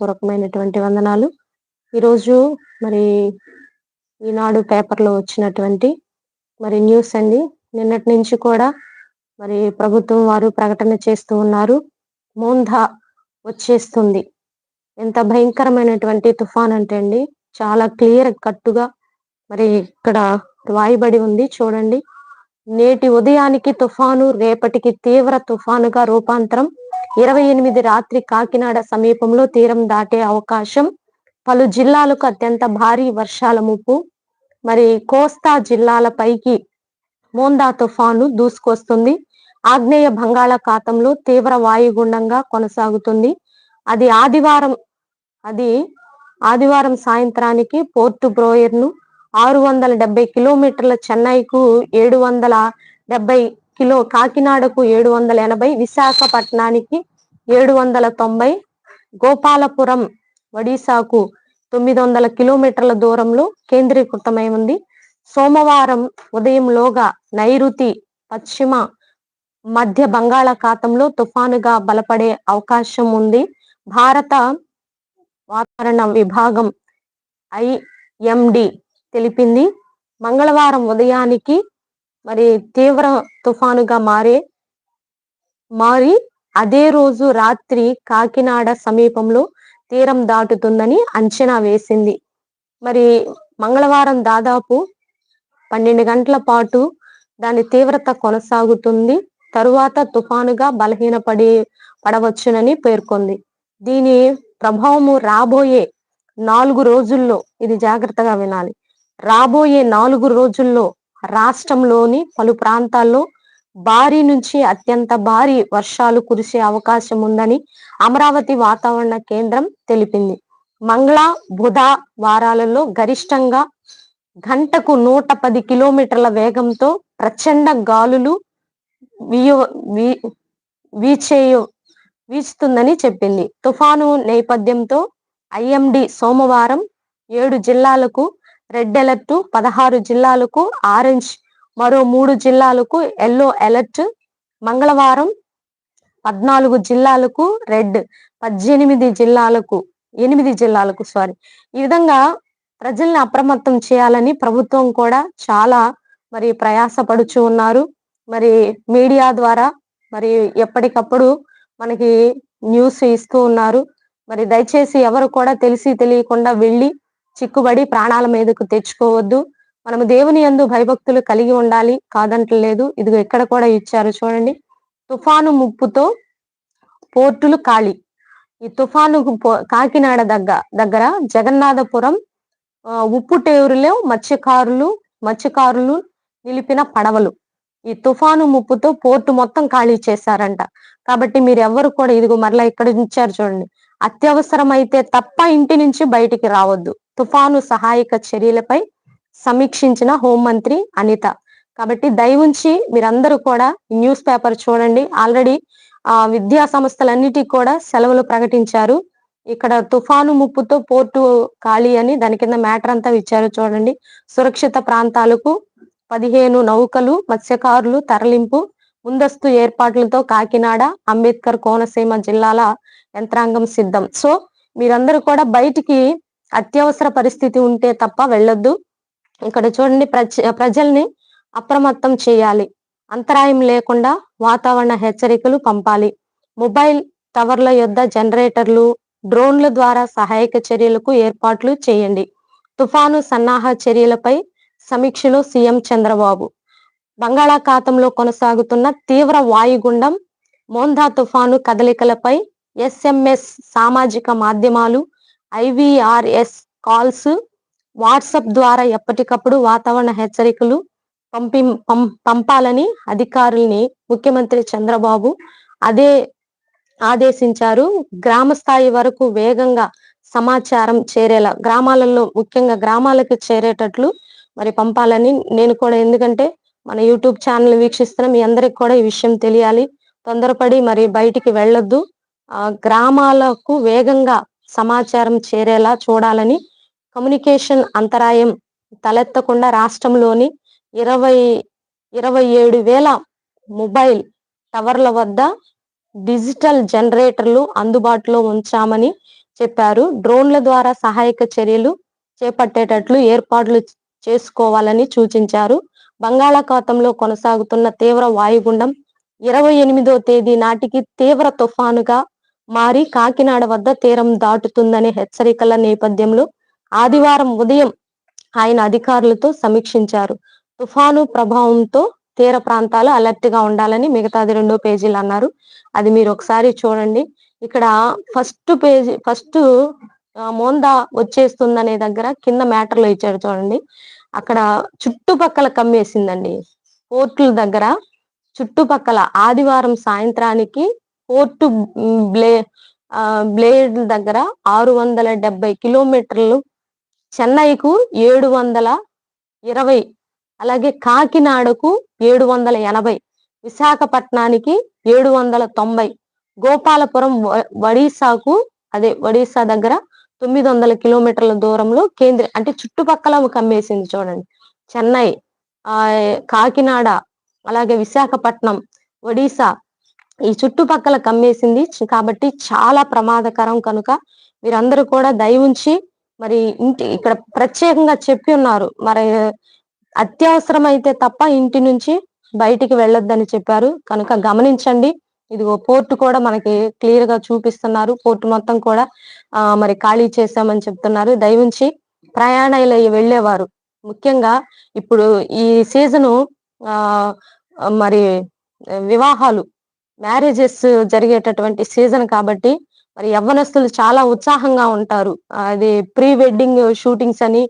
హృదయపూర్వకమైనటువంటి వందనాలు. ఈరోజు మరి ఈనాడు పేపర్లో వచ్చినటువంటి మరి న్యూస్ అండి. నిన్నటి నుంచి కూడా మరి ప్రభుత్వం వారు ప్రకటన చేస్తూ ఉన్నారు. మోంధా వచ్చేస్తుంది. ఎంత భయంకరమైనటువంటి తుఫాన్ అంటే అండి చాలా క్లియర్ కట్టుగా మరి ఇక్కడ వాయిబడి ఉంది. చూడండి. నేటి ఉదయానికి తుఫాను రేపటికి తీవ్ర తుఫానుగా రూపాంతరం. ఇరవై ఎనిమిది రాత్రి కాకినాడ సమీపంలో తీరం దాటే అవకాశం. పలు జిల్లాలకు అత్యంత భారీ వర్షాల ముప్పు. మరి కోస్తా జిల్లాల పైకి మోందా తుఫాను దూసుకొస్తుంది. ఆగ్నేయ బంగాళాఖాతంలో తీవ్ర వాయుగుండంగా కొనసాగుతుంది. అది ఆదివారం అది ఆదివారం సాయంత్రానికి పోర్టు బ్రోయర్ను ఆరు వందల డెబ్బై కిలోమీటర్ల చెన్నైకు ఏడు వందల డెబ్బై కిలో కాకినాడకు ఏడు వందల ఎనభై విశాఖపట్నానికి ఏడు వందల తొంభై గోపాలపురం ఒడిశాకు తొమ్మిది వందల కిలోమీటర్ల దూరంలో కేంద్రీకృతమై ఉంది. సోమవారం ఉదయంలోగా నైరుతి పశ్చిమ మధ్య బంగాళాఖాతంలో తుఫానుగా బలపడే అవకాశం ఉంది. భారత వాతావరణ విభాగం ఐఎండి తెలిపింది. మంగళవారం ఉదయానికి మరి తీవ్ర తుఫానుగా మారే మారి అదే రోజు రాత్రి కాకినాడ సమీపంలో తీరం దాటుతుందని అంచనా వేసింది. మరి మంగళవారం దాదాపు పన్నెండు గంటల పాటు దాని తీవ్రత కొనసాగుతుంది. తరువాత తుఫానుగా బలహీనపడి పడవచ్చునని పేర్కొంది. దీని ప్రభావము రాబోయే నాలుగు రోజుల్లో ఇది జాగ్రత్తగా వినాలి. రాబోయే నాలుగు రోజుల్లో రాష్ట్రంలోని పలు ప్రాంతాల్లో భారీ నుంచి అత్యంత భారీ వర్షాలు కురిసే అవకాశం ఉందని అమరావతి వాతావరణ కేంద్రం తెలిపింది. మంగళ బుధ వారాలలో గరిష్టంగా గంటకు నూట పది కిలోమీటర్ల వేగంతో ప్రచండ గాలులు వీయ వీ- వీచేయు వీచుతుందని చెప్పింది. తుఫాను నేపథ్యంతో ఐఎండి సోమవారం ఏడు జిల్లాలకు రెడ్ అలర్ట్ పదహారు జిల్లాలకు ఆరెంజ్ మరో మూడు జిల్లాలకు ఎల్లో అలర్ట్. మంగళవారం పద్నాలుగు జిల్లాలకు రెడ్ పద్దెనిమిది జిల్లాలకు ఎనిమిది జిల్లాలకు సారీ ఈ విధంగా ప్రజల్ని అప్రమత్తం చేయాలని ప్రభుత్వం కూడా చాలా మరి ప్రయాసపడుచు ఉన్నారు. మరి మీడియా ద్వారా మరి ఎప్పటికప్పుడు మనకి న్యూస్ ఇస్తూ ఉన్నారు. మరి దయచేసి ఎవరు కూడా తెలిసి తెలియకుండా వెళ్ళి చిక్కుబడి ప్రాణాల మీదకు తెచ్చుకోవద్దు. మనము దేవుని యందు భయభక్తులు కలిగి ఉండాలి కాదంటలేదు. ఇదిగో ఎక్కడ కూడా ఇచ్చారు చూడండి. తుఫాను ముప్పుతో పోర్టులు ఖాళీ ఈ తుఫాను పో- కాకినాడ దగ్గర దగ్గర జగన్నాథపురం ఉప్పు ఉప్పుటేరులో మత్స్యకారులు మత్స్యకారులు నిలిపిన పడవలు. ఈ తుఫాను ముప్పుతో పోర్టు మొత్తం ఖాళీ చేశారంట. కాబట్టి మీరు ఎవరు కూడా ఇదిగో మరలా ఇక్కడ ఇచ్చారు చూడండి. అత్యవసరమైతే తప్ప ఇంటి నుంచి బయటికి రావద్దు. తుఫాను సహాయక చర్యలపై సమీక్షించిన హోంమంత్రి అనిత. కాబట్టి దయవుంచి మీరందరూ కూడా న్యూస్ పేపర్ చూడండి. ఆల్రెడీ ఆ విద్యా సంస్థలన్నిటికీ కూడా సెలవులు ప్రకటించారు. ఇక్కడ తుఫాను ముప్పుతో పోర్టు ఖాళీ అని దాని కింద మ్యాటర్ అంతా ఇచ్చారు చూడండి. సురక్షిత ప్రాంతాలకు పదిహేను నౌకలు మత్స్యకారులు తరలింపు ముందస్తు ఏర్పాట్లతో కాకినాడ అంబేద్కర్ కోనసీమ జిల్లాల యంత్రాంగం సిద్ధం. సో మీరందరూ కూడా బయటికి అత్యవసర పరిస్థితి ఉంటే తప్ప వెళ్ళొద్దు. ఇక్కడ చూడండి ప్రజ ప్రజల్ని అప్రమత్తం చేయాలి. అంతరాయం లేకుండా వాతావరణ హెచ్చరికలు పంపాలి. మొబైల్ టవర్ల యొద్ద జనరేటర్లు డ్రోన్ల ద్వారా సహాయక చర్యలకు ఏర్పాట్లు చేయండి. తుఫాను సన్నాహ చర్యలపై సమీక్షలో సీఎం చంద్రబాబు. బంగాళాఖాతంలో కొనసాగుతున్న తీవ్ర వాయుగుండం మోందా తుఫాను కదలికలపై ఎస్ఎంఎస్ సామాజిక మాధ్యమాలు ఐవిఆర్ఎస్ కాల్స్ వాట్సాప్ ద్వారా ఎప్పటికప్పుడు వాతావరణ హెచ్చరికలు పంపి పం- పంపాలని అధికారుల్ని ముఖ్యమంత్రి చంద్రబాబు అదే ఆదేశించారు. గ్రామ స్థాయి వరకు వేగంగా సమాచారం చేరేలా గ్రామాలలో ముఖ్యంగా గ్రామాలకు చేరేటట్లు మరి పంపాలని నేను కూడా ఎందుకంటే మన యూట్యూబ్ ఛానల్ వీక్షిస్తున్న మీ అందరికి కూడా ఈ విషయం తెలియాలి. తొందరపడి మరి బయటికి వెళ్ళొద్దు. గ్రామాలకు వేగంగా సమాచారం చేరేలా చూడాలని కమ్యూనికేషన్ అంతరాయం తలెత్తకుండా రాష్ట్రంలోని ఇరవై ఇరవై ఏడు వేల మొబైల్ టవర్ల వద్ద డిజిటల్ జనరేటర్లు అందుబాటులో ఉంచామని చెప్పారు. డ్రోన్ల ద్వారా సహాయక చర్యలు చేపట్టేటట్లు ఏర్పాట్లు చేసుకోవాలని సూచించారు. బంగాళాఖాతంలో కొనసాగుతున్న తీవ్ర వాయుగుండం ఇరవై ఎనిమిదో తేదీ నాటికి తీవ్ర తుఫానుగా మారి కాకినాడ వద్ద తీరం దాటుతుందనే హెచ్చరికల నేపథ్యంలో ఆదివారం ఉదయం ఆయన అధికారులతో సమీక్షించారు. తుఫాను ప్రభావంతో తీర ప్రాంతాలు అలర్ట్గా ఉండాలని మిగతాది రెండో పేజీలు అన్నారు. అది మీరు ఒకసారి చూడండి. ఇక్కడ ఫస్ట్ పేజీ ఫస్ట్ మోందా వచ్చేస్తుందనే దగ్గర కింద మ్యాటర్లో ఇచ్చాడు చూడండి. అక్కడ చుట్టుపక్కల కమ్మేసిందండి. పోర్టుల దగ్గర చుట్టుపక్కల ఆదివారం సాయంత్రానికి పోర్టు బ్లే బ్లేడ్ దగ్గర ఆరు వందల డెబ్బై కిలోమీటర్లు చెన్నైకు ఏడు వందల ఇరవై అలాగే కాకినాడకు ఏడు వందల ఎనభై విశాఖపట్నానికి ఏడు వందల తొంభై గోపాలపురం ఒడిశాకు అదే ఒడిశా దగ్గర తొమ్మిది వందల కిలోమీటర్ల దూరంలో కేంద్ర అంటే చుట్టుపక్కల కమ్మేసింది చూడండి. చెన్నై ఆ కాకినాడ అలాగే విశాఖపట్నం ఒడిశా ఈ చుట్టుపక్కల కమ్మేసింది. కాబట్టి చాలా ప్రమాదకరం కనుక మీరందరూ కూడా దయవుంచి మరి ఇంటి ఇక్కడ ప్రత్యేకంగా చెప్పి ఉన్నారు. మరి అత్యవసరం అయితే తప్ప ఇంటి నుంచి బయటికి వెళ్ళొద్దని చెప్పారు. కనుక గమనించండి. ఇదిగో పోర్టు కూడా మనకి క్లియర్గా చూపిస్తున్నారు. పోర్టు మొత్తం కూడా ఆ మరి ఖాళీ చేశామని చెప్తున్నారు. దయవుంచి ప్రయాణాలు వెళ్ళేవారు. ముఖ్యంగా ఇప్పుడు ఈ సీజను ఆ మరి వివాహాలు మ్యారేజెస్ జరిగేటటువంటి సీజన్ కాబట్టి మరి యవ్వనస్తులు చాలా ఉత్సాహంగా ఉంటారు. అది ప్రీ వెడ్డింగ్ షూటింగ్స్ అని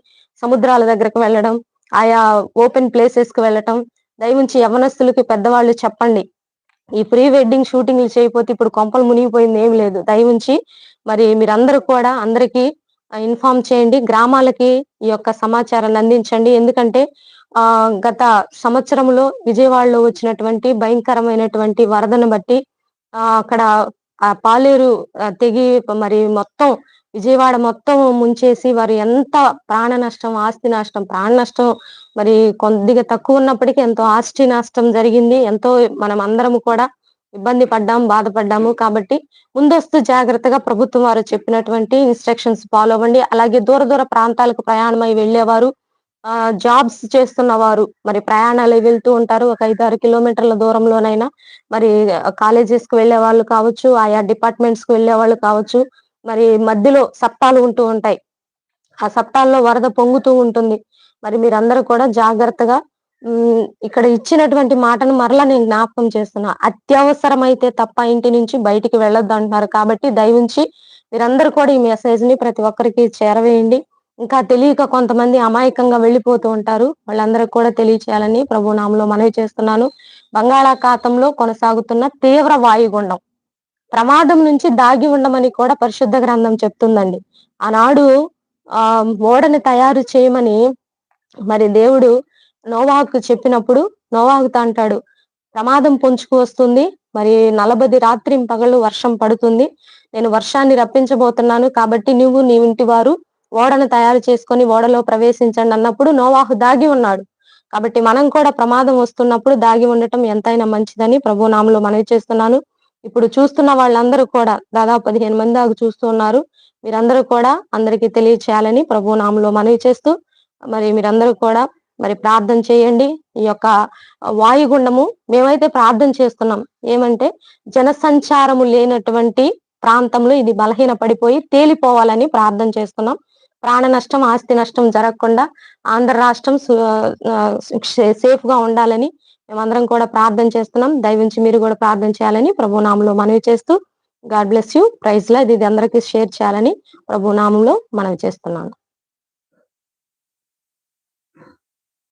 సముద్రాల దగ్గరకు వెళ్ళడం ఆయా ఓపెన్ ప్లేసెస్కి వెళ్ళటం దయవుంచి యవ్వనస్తులకి పెద్దవాళ్ళు చెప్పండి. ఈ ప్రీ వెడ్డింగ్ షూటింగ్లు చేయకపోతే ఇప్పుడు కొంపలు మునిగిపోయింది ఏం లేదు. దయవుంచి మరి మీరందరూ కూడా అందరికీ ఇన్ఫార్మ్ చేయండి. గ్రామాలకి ఈ యొక్క సమాచారాన్ని అందించండి. ఎందుకంటే ఆ గత సంవత్సరంలో విజయవాడలో వచ్చినటువంటి భయంకరమైనటువంటి వరదను బట్టి ఆ అక్కడ ఆ పాలేరు తెగి మరి మొత్తం విజయవాడ మొత్తం ముంచేసి వారు ఎంత ప్రాణ నష్టం ఆస్తి నష్టం ప్రాణ నష్టం మరి కొద్దిగా తక్కువ ఉన్నప్పటికీ ఎంతో ఆస్తి నష్టం జరిగింది. ఎంతో మనం అందరం కూడా ఇబ్బంది పడ్డాము బాధపడ్డాము. కాబట్టి ముందస్తు జాగ్రత్తగా ప్రభుత్వం వారు చెప్పినటువంటి ఇన్స్ట్రక్షన్స్ ఫాలో అవ్వండి. అలాగే దూర దూర ప్రాంతాలకు ప్రయాణమై వెళ్ళేవారు జాబ్స్ చేస్తున్న వారు. మరి ప్రయాణాలు వెళ్తూ ఉంటారు. ఒక ఐదు ఆరు కిలోమీటర్ల దూరంలోనైనా మరి కాలేజెస్కు వెళ్ళే వాళ్ళు కావచ్చు ఆయా డిపార్ట్మెంట్స్కు వెళ్ళే వాళ్ళు కావచ్చు మరి మధ్యలో సప్తాలు ఉంటూ ఉంటాయి. ఆ సప్తాల్లో వరద పొంగుతూ ఉంటుంది. మరి మీరందరూ కూడా జాగ్రత్తగా ఇక్కడ ఇచ్చినటువంటి మాటను మరలా నేను జ్ఞాపకం చేస్తున్నా. అత్యవసరమైతే తప్ప ఇంటి నుంచి బయటికి వెళ్ళొద్దు అంటున్నారు కాబట్టి దయవుంచి మీరందరూ కూడా ఈ మెసేజ్ని ప్రతి ఒక్కరికి చేరవేయండి. ఇంకా తెలియక కొంతమంది అమాయకంగా వెళ్ళిపోతూ ఉంటారు. వాళ్ళందరూ కూడా తెలియచేయాలని ప్రభు నామంలో మనవి చేస్తున్నాను. బంగాళాఖాతంలో కొనసాగుతున్న తీవ్ర వాయుగుండం. ప్రమాదం నుంచి దాగి ఉండమని కూడా పరిశుద్ధ గ్రంథం చెప్తుందండి. ఆనాడు ఆ ఓడని తయారు చేయమని మరి దేవుడు నోవాకు చెప్పినప్పుడు నోవాకుతో అంటాడు ప్రమాదం పొంచుకు వస్తుంది. మరి నలభది రాత్రి పగలు వర్షం పడుతుంది. నేను వర్షాన్ని రప్పించబోతున్నాను కాబట్టి నువ్వు నీ ఇంటి వారు ఓడను తయారు చేసుకొని ఓడలో ప్రవేశించండి అన్నప్పుడు నోవాహు దాగి ఉన్నాడు. కాబట్టి మనం కూడా ప్రమాదం వస్తున్నప్పుడు దాగి ఉండటం ఎంతైనా మంచిదని ప్రభు నామలో మనవి చేస్తున్నాను. ఇప్పుడు చూస్తున్న వాళ్ళందరూ కూడా దాదాపు పదిహేను మంది దాకా చూస్తూ ఉన్నారు. మీరందరూ కూడా అందరికీ తెలియచేయాలని ప్రభు నామలో మనవి చేస్తూ మరి మీరందరూ కూడా మరి ప్రార్థన చేయండి. ఈ యొక్క వాయుగుండము మేమైతే ప్రార్థన చేస్తున్నాం. ఏమంటే జనసంచారము లేనటువంటి ప్రాంతంలో ఇది బలహీన పడిపోయి తేలిపోవాలని ప్రార్థన చేస్తున్నాం. ప్రాణ నష్టం ఆస్తి నష్టం జరగకుండా ఆంధ్ర రాష్ట్రం సేఫ్గా ఉండాలని మేమందరం కూడా ప్రార్థన చేస్తున్నాం. దయవించి మీరు కూడా ప్రార్థన చేయాలని ప్రభు నామంలో మనవి చేస్తూ గాడ్ బ్లెస్ యూ. ప్రైజ్లో ఇది అందరికీ షేర్ చేయాలని ప్రభు నామంలో మనవి చేస్తున్నాను.